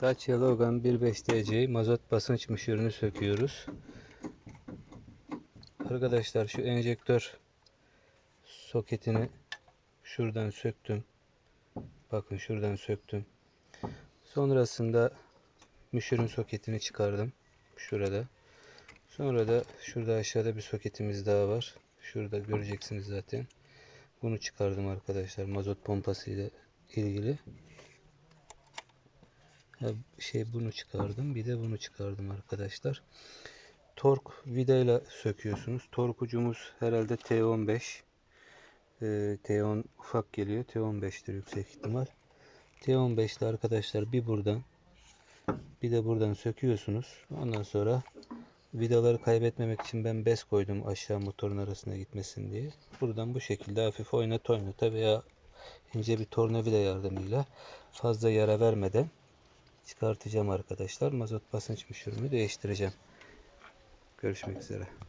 Dacia Logan 1.5 DC mazot basınç müşürünü söküyoruz. Arkadaşlar şu enjektör soketini şuradan söktüm. Bakın şuradan söktüm. Sonrasında müşürün soketini çıkardım. Şurada. Sonra da şurada aşağıda bir soketimiz daha var. Şurada göreceksiniz zaten. Bunu çıkardım arkadaşlar. Mazot pompası ile ilgili. Şey bunu çıkardım. Bir de bunu çıkardım arkadaşlar. Tork vidayla söküyorsunuz. Tork ucumuz herhalde T15. Ee, T10 ufak geliyor. T15'tir yüksek ihtimal. T15'te arkadaşlar bir buradan bir de buradan söküyorsunuz. Ondan sonra vidaları kaybetmemek için ben bez koydum aşağı motorun arasına gitmesin diye. Buradan bu şekilde hafif oynat oynata veya ince bir tornavida yardımıyla fazla yara vermeden çıkartacağım arkadaşlar. Mazot basınç müşürümü değiştireceğim. Görüşmek üzere.